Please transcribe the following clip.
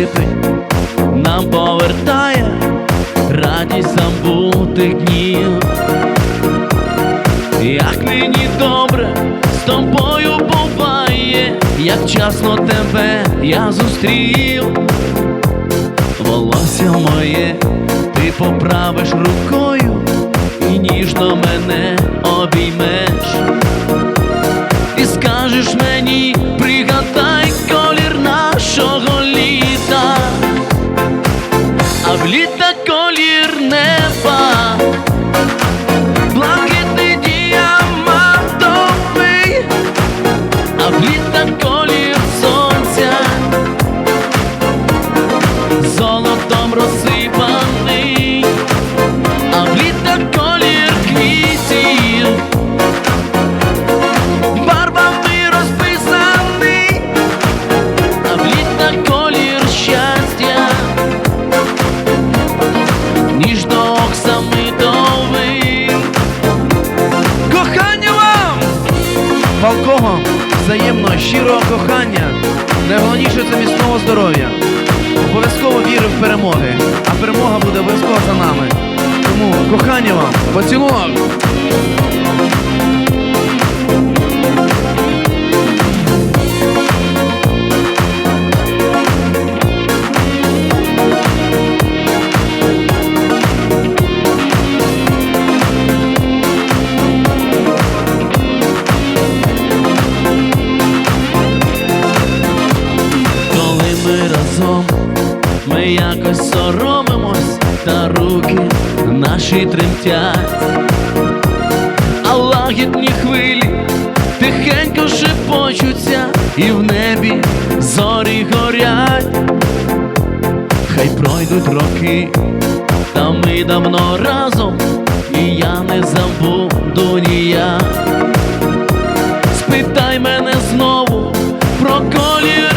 жити, нам повертає радість забутих днів. Як мені добре з тобою буває, як часно тебе я зустрів. Волосся моє ти поправиш рукою і ніжно мене обіймеш. А в Палкого, взаємного, щирого кохання. Найголовніше це міцного здоров'я. Обов'язково віри в перемоги, а перемога буде обов'язково за нами. Тому кохання вам, поцілунок! ми якось соромимось, та руки наші тремтять, а лагідні хвилі тихенько шепочуться, і в небі зорі горять, хай пройдуть роки, та ми давно разом, і я не забуду ніяк. Спитай мене знову про колію